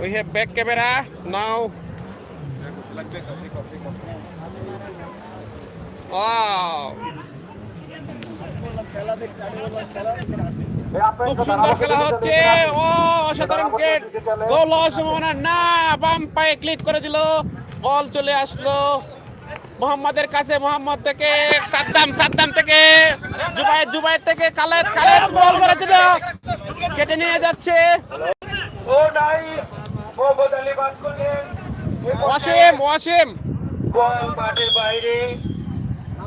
We have back camera. Now. Wow. খুব সুন্দর খেলা হচ্ছে। ও অসাধারণ গেট। গোল সম্ভাবনা না, বাম পায়ে ক্লিক করে দিল। বল চলে আসলো। মোহাম্মদের কাছে, মোহাম্মদ থেকে, সাদ্দাম সাদ্দাম থেকে। জুবাই জুবাই থেকে, কালেদ কালেদ বল করে দিল কেটে নিয়ে যাচ্ছে। ও নাই মোহাম্মদ আলী বাদ করলেন। ওয়াসিম ওয়াসিম বল মাঠের বাইরে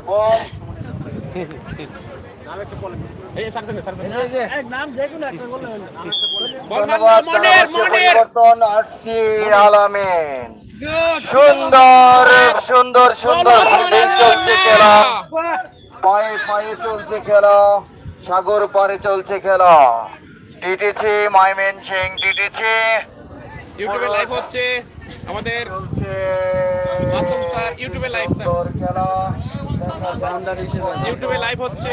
বল সুন্দর সুন্দর সুন্দর চলছে খেলা। পায়ে পায়ে চলছে খেলা। সাগর পারে চলছে খেলা। টিটিছি মাইমেন সিং টিটিছি। ইউটিউবে লাইভ হচ্ছে আমাদের মাসুম স্যার ইউটিউবে লাইভ স্যার। ইউটিউবে লাইভ হচ্ছে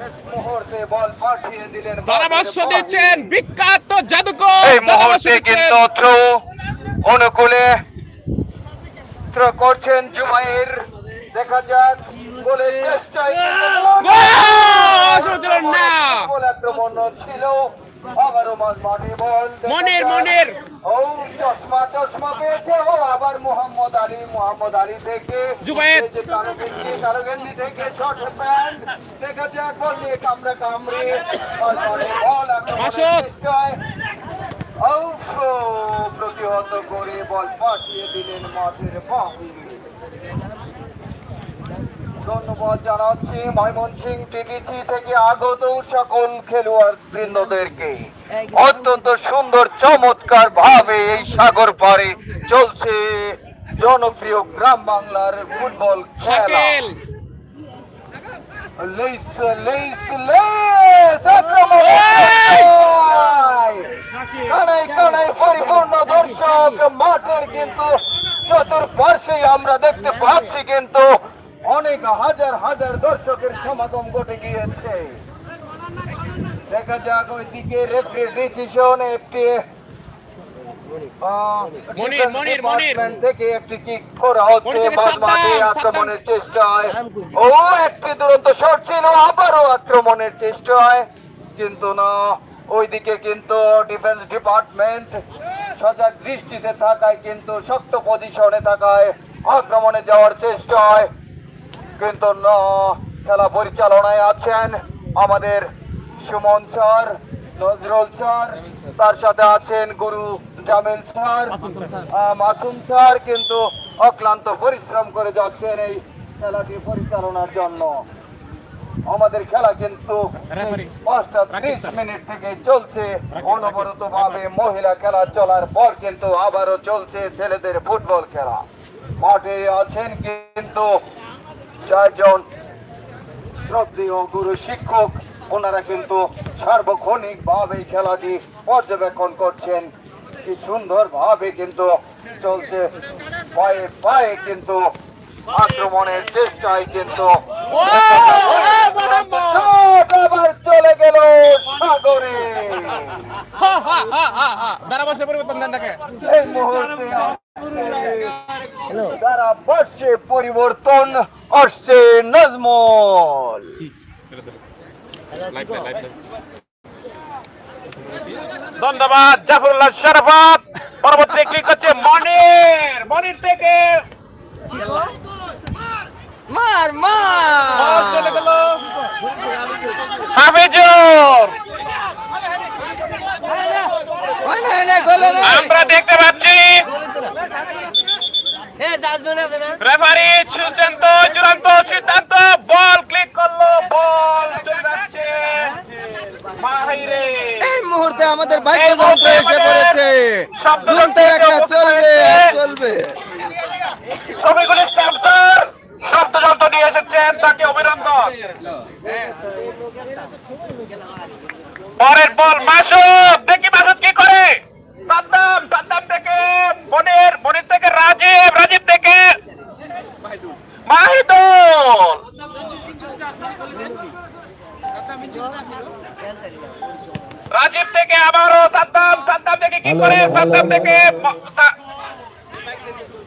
দেখা মুহূর্তে বল পাঠিয়ে দিলেন পরামর্শ দিচ্ছেন বিখ্যাত জাদুকর এই মুহূর্তে কিন্তু থ্রো অনুকূলে থ্রো করছেন জুবাইর দেখা যাক বলে চেষ্টায় না। বল আক্রমণ ছিল। আবারও মাঝ মাঠে বল মনির। মনির। ও চশমা চশমা পেয়েছে ও আবার মোহাম্মদ আলী মোহাম্মদ আলী থেকে শর্ট প্যান্ট দেখা যাক বল নিয়ে কামড়ে আউট প্রতিহত করে বল পাঠিয়ে দিলেন মাঠের বাহিরে ধন্যবাদ জানাচ্ছি ময়মনসিং টিটিসি থেকে আগত সকল খেলোয়াড় বৃন্দদেরকে অত্যন্ত সুন্দর চমৎকার ভাবে এই সাগর পারে চলছে জনপ্রিয় গ্রাম বাংলার ফুটবল খেলা। আক্রমণ কানাই কানাই পরিপূর্ণ দর্শক মাঠের কিন্তু চতুর্পার্শ্বে আমরা দেখতে পাচ্ছি কিন্তু অনেক হাজার হাজার দর্শকের সমাগম ঘটে গিয়েছে। দেখা যাক ওইদিকে রেফারি ডিসিশন একটি আহ, মনির, defense মনির, মনির। department থেকে একটি কিক করা হচ্ছে মনির থেকে মাঝ সাবধান, মাঠে সাবধান। আক্রমণের চেষ্টায়। ও একটি দুরন্ত শট ছিল আবারও আক্রমণের চেষ্টায়। কিন্তু না ওইদিকে কিন্তু ডিফেন্স ডিপার্টমেন্ট সজাগ দৃষ্টিতে থাকায় কিন্তু শক্ত পজিশনে থাকায় আক্রমণে যাওয়ার চেষ্টায়। কিন্তু খেলা পরিচালনায় আছেন আমাদের সুমন স্যার নজরুল স্যার তার সাথে আছেন গুরু জামিল স্যার মাসুম স্যার কিন্তু অক্লান্ত পরিশ্রম করে যাচ্ছেন এই খেলাটি পরিচালনার জন্য। আমাদের খেলা কিন্তু পাঁচটা ত্রিশ মিনিট থেকে চলছে। অনবরত ভাবে মহিলা খেলা চলার পর কিন্তু আবারও চলছে ছেলেদের ফুটবল খেলা। মাঠে আছেন কিন্তু চারজন শ্রদ্ধেয় গুরু শিক্ষক, ওনারা কিন্তু সার্বক্ষণিক ভাবে খেলাটি পর্যবেক্ষণ করছেন। কি সুন্দর ভাবে কিন্তু চলছে। পায়ে পায়ে কিন্তু আক্রমণের চেষ্টায় কিন্তু চলে গেল সাগরে। ধারাভাষ্য পরিবর্তন দেন তাকে। এই মুহূর্তে তারা পরিবর্তন আসছে নজমল। ধন্যবাদ জাফরুল্লাহ শরফাত। পরবর্তী ক্লিক হচ্ছে মনির মনির থেকে মার মার বল চলে গেল হাফিজুর হয় না হয় না গোলে না আমরা দেখতে পাচ্ছি এ যাসবে না না রেফারি সিদ্ধান্ত চূড়ান্ত সিদ্ধান্ত বল ক্লিক করল বল চলে যাচ্ছে বাহিরে এই মুহূর্তে আমাদের বাইক এই যন্ত্র এসে পড়েছে। একটা উপস্থিত চলবে হয়েছে। চলবে ছবিগুলি স্পন্সর শব্দযন্ত্র নিয়ে এসেছেন তাকে অভিনন্দন পরের বল মাসুদ দেখি মাসুদ কি করে সাদ্দাম সাদ্দাম থেকে মনির মনির থেকে রাজীব রাজীব থেকে মাহিদুল রাজীব থেকে আবারও সাদ্দাম সাদ্দাম থেকে কি করে? সাদ্দাম থেকে এই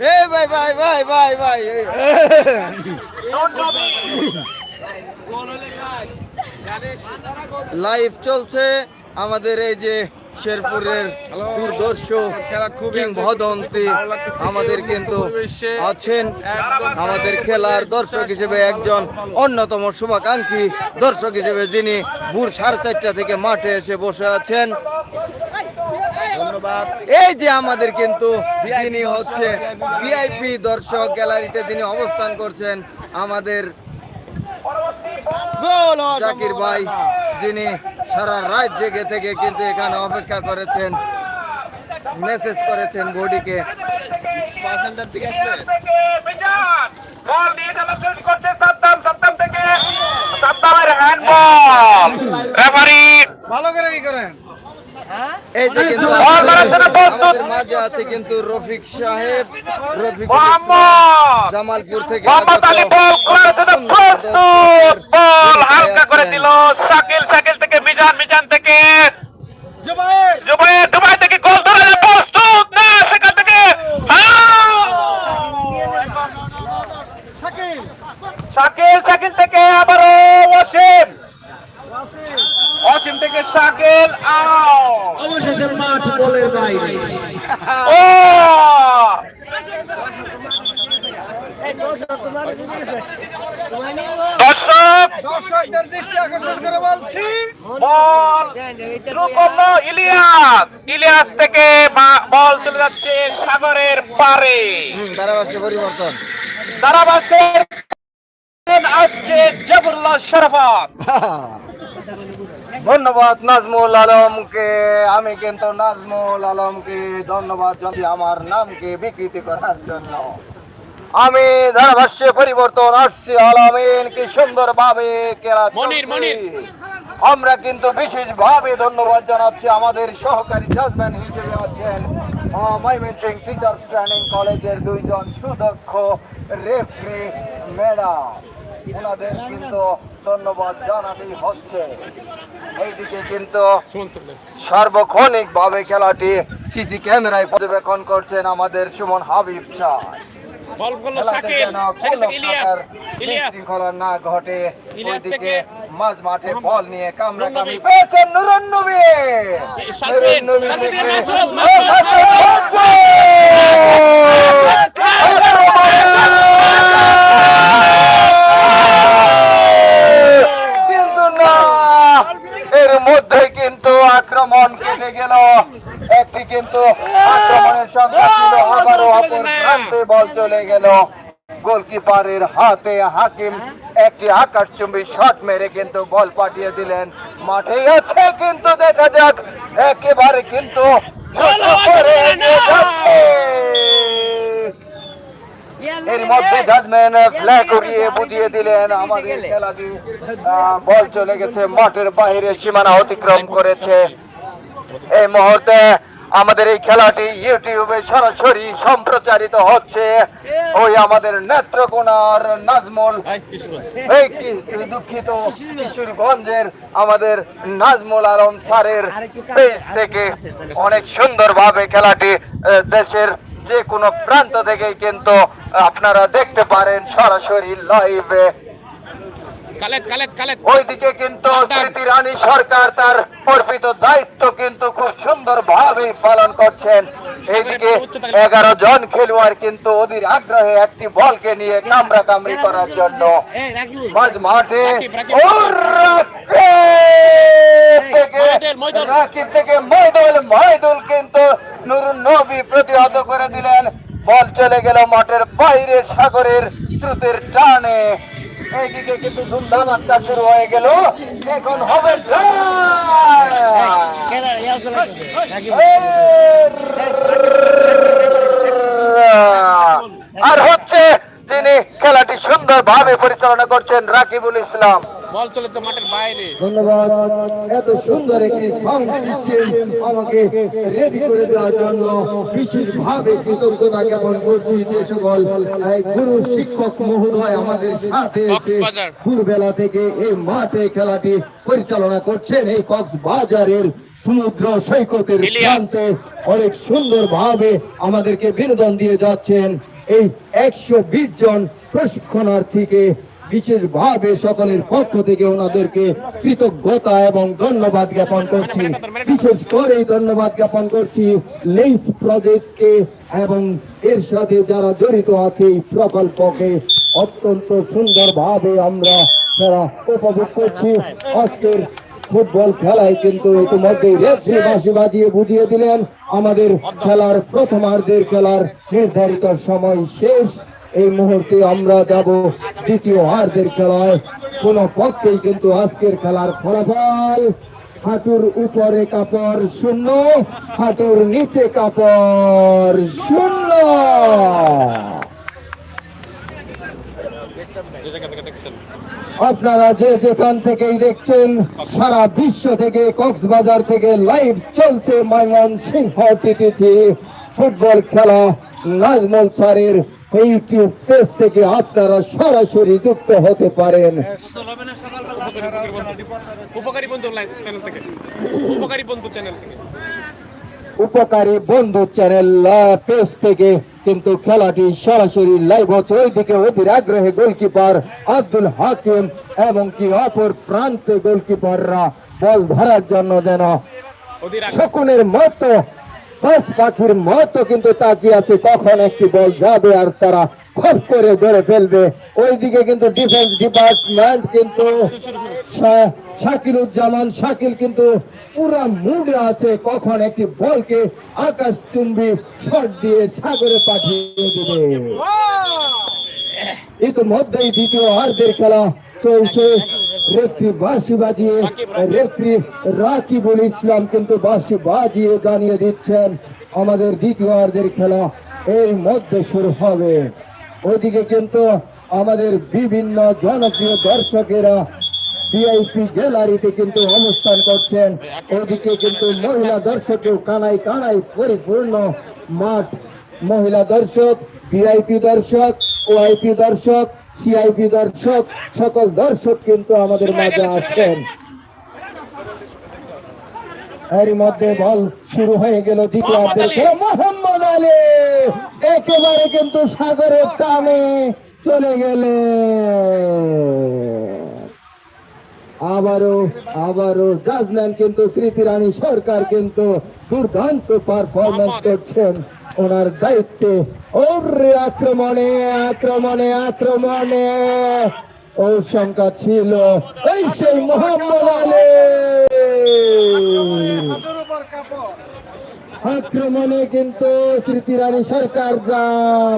এ ভাই ভাই ভাই ভাই ভাই লাইভ চলছে আমাদের এই যে শেরপুরের দুর্দর্শ কিংবদন্তি আমাদের কিন্তু আছেন আমাদের খেলার দর্শক হিসেবে একজন অন্যতম শুভাকাঙ্ক্ষী দর্শক হিসেবে যিনি ভোর সাড়ে চারটা থেকে মাঠে এসে বসে আছেন। ধন্যবাদ। এই যে আমাদের কিন্তু যিনি হচ্ছে ভিআইপি দর্শক গ্যালারিতে যিনি অবস্থান করছেন আমাদের জাকির ভাই যিনি সারা রাত জেগে থেকে কিন্তু এখানে অপেক্ষা করেছেন মেসেজ করেছেন বডিকে। থেকে মিজান বল নিয়ে চলাচল করছে সাদ্দাম সাদ্দাম থেকে। সাদ্দামের হ্যান্ডবল রেফারি ভালো করে কি করেন? এই যে কিন্তু। আমাদের মাঝে আছে কিন্তু রফিক সাহেব রফিক জামালপুর থেকে। বল হালকা করে দিল। শাকিল শাকিল থেকে মিজান মিজান থেকে। জুবাইর দুবাই থেকে গোল ধরে প্রস্তুত। না সেখান থেকে শাকিল শাকিল থেকে আবারও ওয়াসিম ওয়াসিম থেকে শাকিল আউট অবশেষে মাঠ বলের বাইরে ও দর্শক দর্শকদের দৃষ্টি আকর্ষণ করে বলছি বল থ্রু করল ইলিয়াস ইলিয়াস থেকে বা- বল চলে যাচ্ছে সাগরের পারে ধারাভাষ্য পরিবর্তন। দারাবাসের আসছে জবরুল্লাহ শরফাত। ধন্যবাদ নাজমুল আলমকে আমি কিন্তু নাজমুল আলমকে ধন্যবাদ জানাচ্ছি আমার নামকে বিকৃতি করার জন্য। আমি ধারাভাষ্যে পরিবর্তন আসছি আলামিন কি সুন্দর ভাবে খেলা। আমরা কিন্তু বিশেষ ভাবে ধন্যবাদ জানাচ্ছি আমাদের সহকারী জাজম্যান হিসেবে আছেন ময়মনসিং টিচার্স ট্রেনিং কলেজের দুইজন সুদক্ষ রেফরি ম্যাডাম। ওনাদের কিন্তু ধন্যবাদ জানাতেই হচ্ছে। এইদিকে কিন্তু সার্বক্ষণিক ভাবে খেলাটি সিসি ক্যামেরায় পর্যবেক্ষণ করছেন আমাদের সুমন হাবিব চাই বল করল সাকিব কোনো থেকে ইলিয়াস ইলিয়াস শৃঙ্খলা না ঘটে ইলিয়াস থেকে মাঝ মাঠে বল নিয়ে কামরা কামি। পেয়েছেন নুরুন নবী সালবিন, সালবিন মাসুদ, মাসুদ, কিন্তু না এর মধ্যে কিন্তু আক্রমণ কেটে গেল। একটি কিন্তু আক্রমণের সংখ্যা ছিল আবারও অপর প্রান্তে বল চলে গেল। গোলকিপারের হাতে হাকিম একটি আকাশচুম্বী শট মেরে কিন্তু বল পাঠিয়ে দিলেন। মাঠে আছে কিন্তু দেখা যাক একেবারে কিন্তু যাচ্ছে। এর মধ্যে জাজম্যান ফ্ল্যাগ উড়িয়ে বুঝিয়ে দিলেন আমাদের খেলাটি বল চলে গেছে মাঠের বাইরে সীমানা অতিক্রম করেছে। এই মুহূর্তে আমাদের এই খেলাটি ইউটিউবে সরাসরি সম্প্রচারিত হচ্ছে। ওই আমাদের নেত্রকোনার নাজমুল। দুঃখিত কিশোরগঞ্জের আমাদের নাজমুল আলম স্যারের পেজ থেকে অনেক সুন্দরভাবে খেলাটি দেশের যে কোনো প্রান্ত থেকেই কিন্তু আপনারা দেখতে পারেন সরাসরি লাইভে ওইদিকে কিন্তু স্মৃতি রানী সরকার তার অর্পিত দায়িত্ব কিন্তু খুব সুন্দর ভাবে পালন করছেন। এইদিকে এগারো জন খেলোয়াড় কিন্তু অধীর আগ্রহে একটি বলকে নিয়ে কামড়া কামড়ি করার জন্য মাঝ মাঠে রাকিব, থেকে মহিদুল মহিদুল কিন্তু নুরুন নবী প্রতিহত করে দিলেন। বল চলে গেল মাঠের বাইরে সাগরের স্রোতের টানে। এইদিকে কিন্তু ধুমধাম আত্মা শুরু হয়ে গেল। এখন হবে আর হচ্ছে তিনি খেলাটি সুন্দরভাবে পরিচালনা করছেন রাকিবুল ইসলাম। বল চলেছে মাঠের বাইরে। ধন্যবাদ। এত সুন্দর একটি সাউন্ড সিস্টেম আমাকে রেডি করে দেওয়ার জন্য বিশেষভাবে কৃতজ্ঞতা জ্ঞাপন করছি যে সকল গুরু শিক্ষক মহোদয় আমাদের সাথে এসে ভোরবেলা থেকে এই মাঠে খেলাটি পরিচালনা করছেন। এই কক্সবাজারের সমুদ্র সৈকতের প্রান্তে অনেক সুন্দর ভাবে আমাদেরকে বিনোদন দিয়ে যাচ্ছেন। এই একশো বিশ জন প্রশিক্ষণার্থীকে বিশেষভাবে সকলের পক্ষ থেকে ওনাদেরকে কৃতজ্ঞতা এবং ধন্যবাদ জ্ঞাপন করছি। বিশেষ করে ধন্যবাদ জ্ঞাপন করছি লেন্স প্রজেক্টকে এবং এর সাথে যারা জড়িত আছে এই প্রকল্পকে অত্যন্ত সুন্দরভাবে আমরা তারা উপভোগ করছি। আজকের ফুটবল খেলায় কিন্তু ইতিমধ্যে রেফরি বাঁশি বাজিয়ে বুঝিয়ে দিলেন, আমাদের খেলার প্রথমার্ধের খেলার নির্ধারিত সময় শেষ। এই মুহূর্তে আমরা যাব দ্বিতীয় হার্দের খেলায়। কোন পক্ষেই কিন্তু আজকের খেলার ফলাফল হাঁটুর উপরে কাপড় শূন্য, হাঁটুর নিচে কাপড় শূন্য। আপনারা যে যেখান থেকেই দেখছেন, সারা বিশ্ব থেকে, কক্সবাজার থেকে লাইভ চলছে ময়মন সিংহ টিটিসি ফুটবল খেলা। নাজমল স্যারের ইউটিউব পেজ থেকে আপনারা সরাসরি যুক্ত হতে পারেন। উপকারী বন্ধু চ্যানেল থেকে। উপকারী বন্ধু চ্যানেল থেকে। উপকারী বন্ধু চ্যানেল পেজ থেকে কিন্তু খেলাটি সরাসরি লাইভ হচ্ছে। ওইদিকে অধীর আগ্রহে গোলকিপার আব্দুল হাকিম এবং কি অপর প্রান্তে গোলকিপাররা বল ধরার জন্য যেন শকুনের মতো বাস পাখির মতো কিন্তু তাকিয়ে আছে কখন একটি বল যাবে আর তারা খপ করে ধরে ফেলবে। ওইদিকে কিন্তু ডিফেন্স ডিপার্টমেন্ট কিন্তু শা- শাকিরুজ্জামান শাকিল কিন্তু পুরা মুডে আছে কখন একটি বলকে আকাশ চুম্বি শট দিয়ে সাগরে পাঠিয়ে দেবে। ইতিমধ্যেই দ্বিতীয় হার্দের খেলা চলছে। রেফরি বাঁশি বাজিয়ে, রেফরি রাকিবুল ইসলাম কিন্তু বাঁশি বাজিয়ে জানিয়ে দিচ্ছেন, আমাদের দ্বিতীয় হার্দের খেলা এর মধ্যে শুরু হবে। ওইদিকে কিন্তু আমাদের বিভিন্ন জনপ্রিয় দর্শকেরা ভিআইপি গ্যালারিতে কিন্তু অনুষ্ঠান করছেন। ওইদিকে কিন্তু মহিলা দর্শকেও কানাই কানাই পরিপূর্ণ মাঠ। মহিলা দর্শক, ভিআইপি দর্শক, ওআইপি দর্শক সিআইপি দর্শক সকল দর্শক কিন্তু আমাদের মাঝে আসছেন। এরই মধ্যে বল শুরু হয়ে গেল দ্বিতীয় মোহাম্মদ আলী। খেলা। মোহাম্মদ আলী একেবারে কিন্তু সাগরের টানে চলে গেলে। আবারও আবারও জাজম্যান কিন্তু স্মৃতি রানী সরকার কিন্তু দুর্দান্ত পারফরমেন্স করছেন। ওনার দায়িত্বে। ওরে আক্রমণে আক্রমণে আক্রমণে। ও শঙ্কা ছিল এই সেই মোহাম্মদ আলী। আক্রমণে কিন্তু স্মৃতি রানী সরকার যা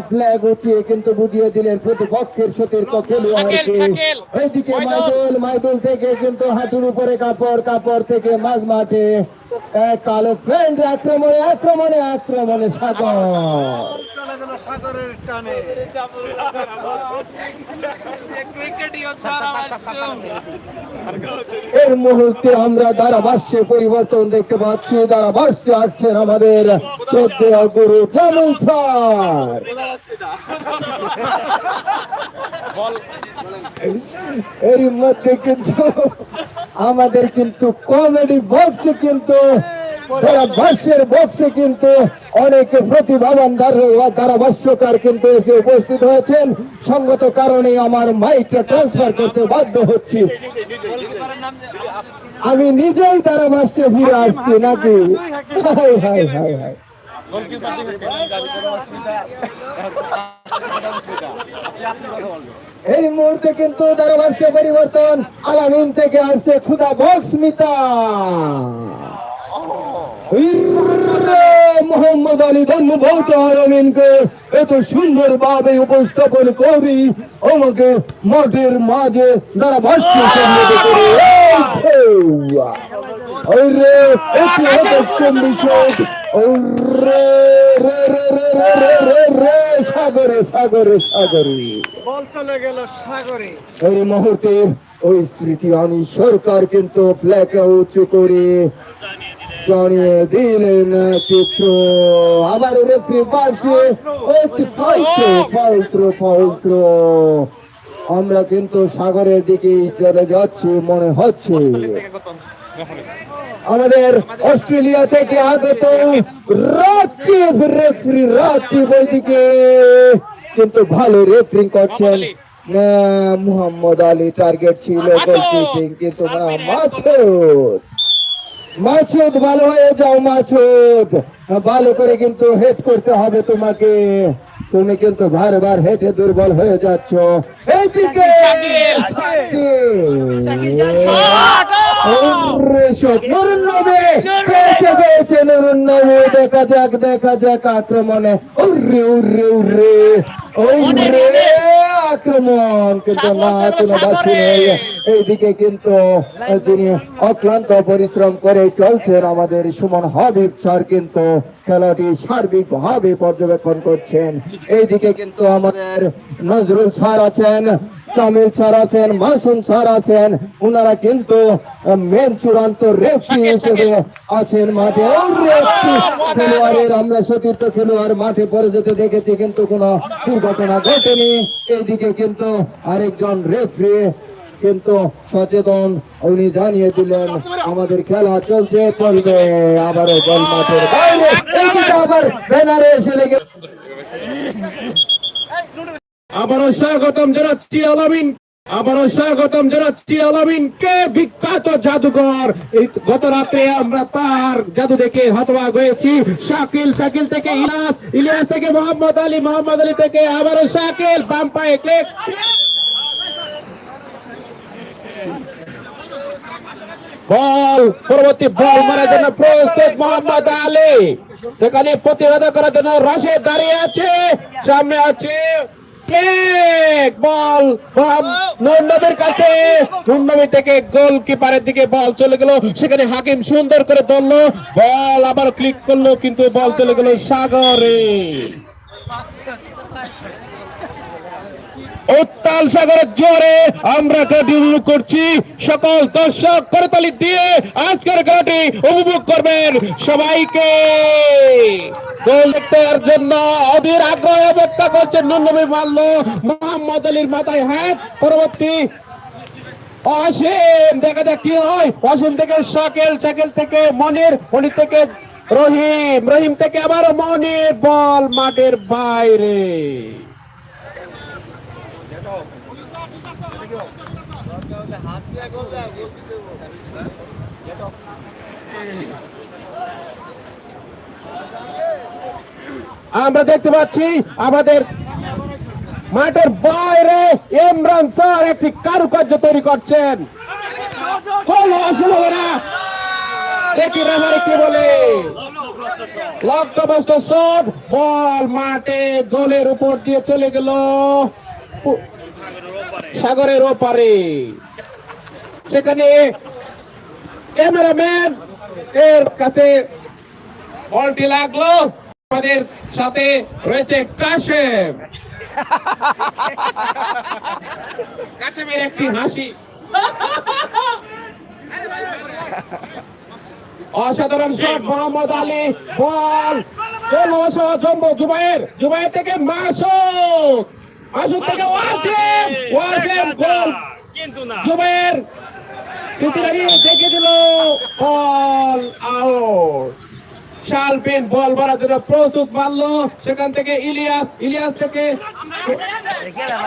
ফ্ল্যাগ উঠিয়ে কিন্তু বুঝিয়ে দিলেন প্রতিপক্ষের সতীর্থ খেলোয়াড়কে এইদিকে মাইদুল। মাইদুল থেকে কিন্তু হাঁটুর উপরে কাপড় কাপড় থেকে মাঝ মাঠে কালো ফ্রেন্ড আক্রমণে আক্রমণে আক্রমণে সাগর। এর মুহূর্তে আমরা ধারাভাষ্যে পরিবর্তন দেখতে পাচ্ছি। ধারাভাষ্যে আসছেন আমাদের শ্রদ্ধেয় গুরু জামিল স্যার। বল। এর মধ্যে কিন্তু আমাদের কিন্তু কমেডি বক্সে কিন্তু বক্সে কিন্তু অনেক প্রতিভাবান ধারা- ধারাভাষ্যকার কিন্তু এসে উপস্থিত হয়েছেন। সঙ্গত কারণে আমার মাইকটা ট্রান্সফার করতে বাধ্য হচ্ছি। আমি নিজেই ধারাভাষ্যে ফিরে আসছি নাকি? হাই হাই হাই হাই এই মুহূর্তে কিন্তু ধারাভাষ্য পরিবর্তন আলামিন থেকে আসছে খুদা বক্স মিতা। ইর্রে মোহাম্মদ আলী ধন্যবাদ আলামিনকে এত সুন্দর ভাবে উপস্থাপন করি, আমাকে মাঠের মাঝে ধারাভাষ্য সম্মত করে। রে রে রে রে রে রে রে রে সাগরে সাগরে সাগরে। বল চলে গেল সাগরে। এই মুহূর্তে ওই স্মৃতি সরকার কিন্তু ফ্ল্যাগ উঁচু করে জানিয়ে দিলেন চিত্র। আবার রেফ্রি পাশে ফাইত্র আমরা কিন্তু সাগরের দিকে চলে যাচ্ছি মনে হচ্ছে। আমাদের অস্ট্রেলিয়া থেকে আগত রাকিব রেফরি রাকিব ওইদিকে। কিন্তু ভালো রেফারিং করছেন। মুহাম্মদ আলী টার্গেট ছিল গোলকিপিং কিন্তু না মাছুদ। মাছুদ ভালো হয়ে যাও মাছুদ। ভালো করে কিন্তু হেড করতে হবে তোমাকে। তুমি কিন্তু বারবার হেঁটে দুর্বল হয়ে যাচ্ছ। এইদিকে দেখা যাক দেখা যাক আক্রমণে। উর্রে উর্রে উর্রে উর্রে আক্রমণ কিন্তু না কোনো বাসি নেই। এইদিকে কিন্তু তিনি অক্লান্ত পরিশ্রম করে চলছেন আমাদের সুমন হাবিব স্যার কিন্তু খেলাটি সার্বিক ভাবে পর্যবেক্ষণ করছেন। এইদিকে কিন্তু আমাদের নজরুল স্যার আছেন। জামিল স্যার আছেন মাসুম স্যার আছেন ওনারা কিন্তু মেন চূড়ান্ত রেফরি হিসেবে আছেন মাঠে। খেলোয়াড়ের আমরা সতীর্থ খেলোয়াড় মাঠে পরে যেতে দেখেছি কিন্তু কোনো দুর্ঘটনা ঘটেনি। এইদিকে কিন্তু আরেকজন রেফরি কিন্তু সচেতন উনি জানিয়ে দিলেন আমাদের খেলা চলছে চলবে। আবারও বল মাঠের বাইরে। আবার ব্যানারে এসে লেগে আবারও স্বাগতম জানাচ্ছি আলামিন। আবারও স্বাগতম জানাচ্ছি আলামিন। কে বিখ্যাত জাদুকর এই গত রাত্রে আমরা তার জাদু দেখে হতবাক হয়েছি। শাকিল শাকিল থেকে ইলিয়াস ইলিয়াস থেকে মোহাম্মদ আলী মোহাম্মদ আলী থেকে আবারও শাকিল। বাম পায়ে ক্লিক। বল, পরবর্তী বল মারার জন্য প্রস্তুত মোহাম্মদ আলী। সেখানে প্রতিরোধ করার জন্য রাশেদ দাঁড়িয়ে আছে। সামনে আছে ক্লিক বল নুরনবীর কাছে নুরনবী থেকে গোলকিপারের দিকে বল চলে গেল। সেখানে হাকিম সুন্দর করে ধরলো। বল আবার ক্লিক করল, কিন্তু বল চলে গেল সাগরে। উত্তাল সাগরের জোরে আমরা উপভোগ করছি। সকল দর্শক করতালি দিয়ে আজকের খেলাটি উপভোগ করবেন সবাইকে। গোল দেখার জন্য অধীর আগ্রহ অপেক্ষা করছেন নুনবী মাল্ল মোহাম্মদ আলীর মাথায় হাত। পরবর্তী অসীম, দেখা যাক কি হয়। অসীম থেকে শাকেল শাকেল থেকে মনির মনির থেকে রহিম। রহিম থেকে আবারও মনির, বল মাঠের বাইরে। আমরা দেখতে পাচ্ছি আমাদের মাঠের বাইরে ইমরান স্যার একটি কারুকার্য তৈরি করছেন। কোন অসুবিধা না দেখি রেফারি কি বলে। লক্ষ্যবস্ত শট বল মাঠে গোলের উপর দিয়ে চলে গেল। সাগরের ওপারে। সেখানে ক্যামেরাম্যান এর কাছে বলটি লাগল। আমাদের সাথে রয়েছে কাশেম। কাশেমের একটি হাসি। অসাধারণ শট মোহাম্মদ আলী বল। জুবাইর জুবাইর থেকে মাসুদ। থেকে ওয়াসিম ওয়াসিম গোল। জুবাইর সিতিরানি দেখে দিল। Ball out. শালপিন বল মারার জন্য প্রস্তুত মারলো সেখান থেকে ইলিয়াস ইলিয়াস থেকে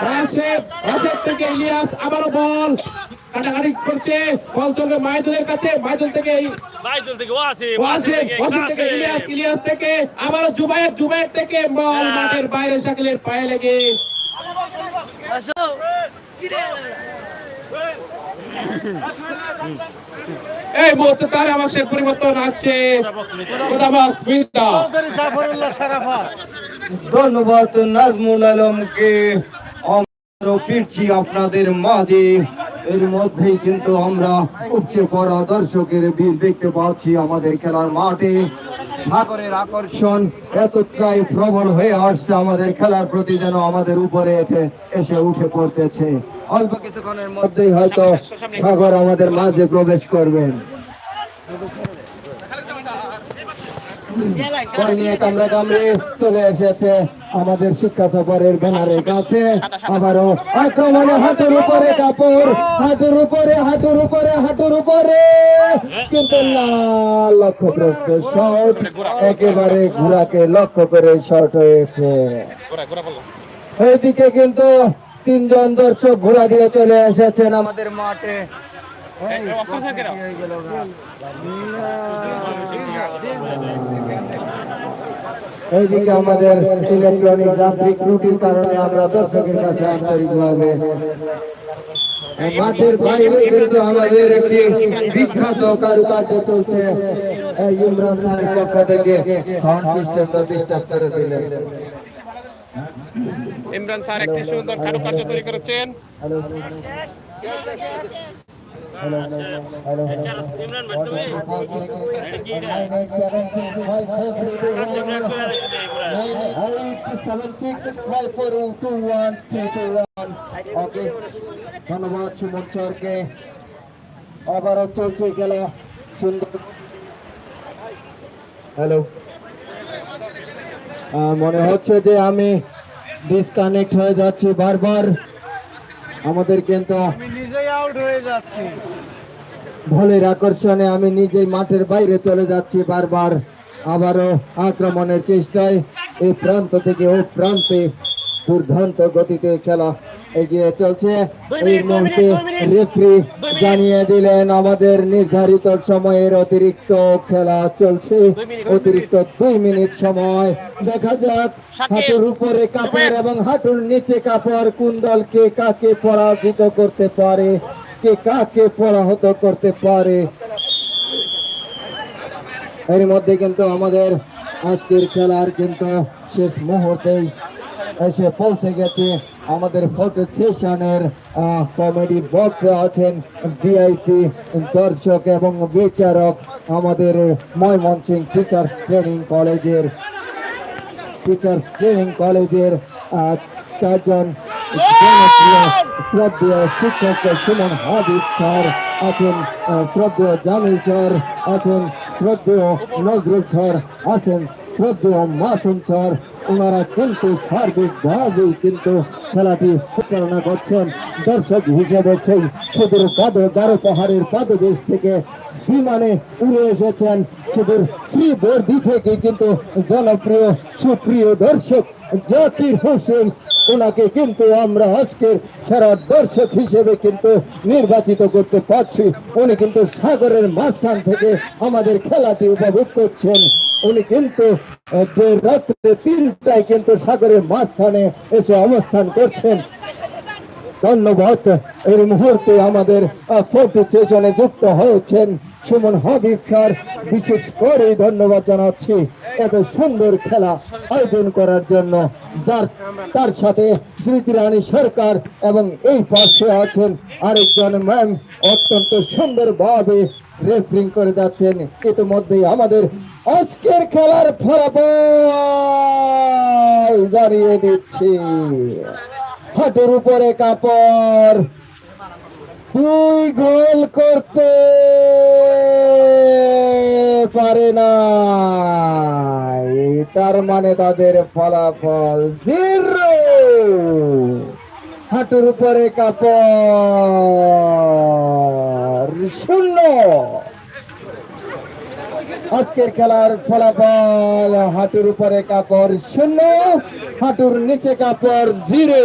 রাশেদ রাশেদ থেকে ইলিয়াস আবারও বল। কাটাকাটি করছে বল চলবে মাইদুলের কাছে মাইদুল থেকে এই- থেকে ওয়াসিম ওয়াসিম থেকে ইলিয়াস ইলিয়াস থেকে আবারও থেকে বল মাঠের বাইরে শাকিলের পায়ে লেগে। এই মুহূর্তে তার আবাসের পরিবর্তন আছে ধন্যবাদ নাজমুল আলমকে। আমরা ফিরছি আপনাদের মাঝে। এর মধ্যেই কিন্তু আমরা উপচে পড়া দর্শকের ভিড় দেখতে পাচ্ছি আমাদের খেলার মাঠে। সাগরের আকর্ষণ এতটাই প্রবল হয়ে আসছে আমাদের খেলার প্রতি যেন আমাদের উপরে এসে উঠে পড়তেছে। অল্প কিছুক্ষণের মধ্যেই হয়তো সাগর আমাদের মাঝে প্রবেশ করবেন নিয়ে কামড়া কামড়ে চলে এসেছে আমাদের শিক্ষা সফরের ব্যানারের কাছে আবারও আক্রমণে হাতের উপরে কাপড় হাতের উপরে হাতের উপরে হাতের উপরে কিন্তু না লক্ষ্যগ্রস্ত শর্ট একেবারে ঘোড়াকে লক্ষ্য করে শর্ট হয়েছে এইদিকে কিন্তু তিনজন দর্শক ঘোড়া দিয়ে চলে এসেছেন আমাদের মাঠে এইদিকে আমাদের ইলেকট্রনিক যান্ত্রিক ত্রুটির কারণে আমরা দর্শকের কাছে আন্তরিকভাবে মাঠের বাইরে কিন্তু আমাদের একটি বিখ্যাত কারুকার্য চলছে। ইমরান খানের পক্ষ থেকে সাউন্ড সিস্টেম প্রতিষ্ঠা করে দিলেন। ইমরান স্যার একটি সুন্দর কারুকার্য তৈরি করেছেন। হ্যালো হ্যালো ভাই ধন্যবাদ সুমন আবারও চলছে খেলা সুন্দর হ্যালো মনে হচ্ছে যে আমি ডিসকানেক্ট হয়ে যাচ্ছি বারবার। আমাদের কিন্তু আউট হয়ে যাচ্ছি। ভলের আকর্ষণে আমি নিজেই মাঠের বাইরে চলে যাচ্ছি বারবার। আবারও আক্রমণের চেষ্টায় এই প্রান্ত থেকে ও প্রান্তে দুর্ধান্ত গতিতে খেলা এগিয়ে চলছে। এই মুহূর্তে রেফারি জানিয়ে দিলেন আমাদের নির্ধারিত সময়ের অতিরিক্ত খেলা চলছে। অতিরিক্ত দুই মিনিট সময়। দেখা যাক হাঁটুর উপরে কাপড় এবং হাঁটুর নিচে কাপড় কোন দলকে কাকে পরাজিত করতে পারে? কে কাকে পরাহত করতে পারে? এর মধ্যে কিন্তু আমাদের আজকের খেলার কিন্তু শেষ মুহূর্তেই এসে পৌঁছে গেছে। আমাদের ফটো সেশনের কমেডি বক্সে আছেন ভিআইপি দর্শক এবং বিচারক আমাদের ময়মনসিং টিচার্স ট্রেনিং কলেজের টিচার্স ট্রেনিং কলেজের চারজন শ্রদ্ধেয় শিক্ষক সুমন হাবিব স্যার আছেন শ্রদ্ধেয় জামিল স্যার আছেন, শ্রদ্ধেয় নজরুল স্যার আছেন, শ্রদ্ধেয় মাসুম স্যার ওনারা কিন্তু সার্বিকভাবেই কিন্তু খেলাটি পরিচালনা করছেন দর্শক হিসেবে সেই সুদূর পাদ, গারো পাহাড়ের পাদদেশ থেকে বিমানে উড়ে এসেছেন সুদূর শ্রীবর্দি থেকে কিন্তু জনপ্রিয়, সুপ্রিয় দর্শক জাকির হোসেন। ওনাকে কিন্তু আমরা আজকের সারা দর্শক হিসেবে কিন্তু নির্বাচিত করতে পারছি। উনি কিন্তু সাগরের মাঝখান থেকে আমাদের খেলাটি উপভোগ করছেন। উনি কিন্তু রাত্রে তিনটায় কিন্তু সাগরের মাঝখানে এসে অবস্থান করছেন। ধন্যবাদ। এই মুহূর্তে আমাদের ফটো সেশনে যুক্ত হয়েছেন সুমন হাবিব স্যার। বিশেষ করে ধন্যবাদ জানাচ্ছি এত সুন্দর খেলা আয়োজন করার জন্য। যার, তার সাথে স্মৃতি রানী সরকার এবং এই পাশে আছেন আরেকজন ম্যাম। অত্যন্ত সুন্দরভাবে রেফারিং করে যাচ্ছেন। ইতিমধ্যেই আমাদের আজকের খেলার ফলাফল জানিয়ে দিচ্ছি। হাটের উপরে কাপড়। দুই গোল করতে পারে না। তার মানে তাদের ফলাফল জিরো। হাঁটুর উপরে কাপড়। শূন্য। আজকের খেলার ফলাফল, হাঁটুর উপরে কাপড় শূন্য, হাঁটুর নিচে কাপড় জিরো।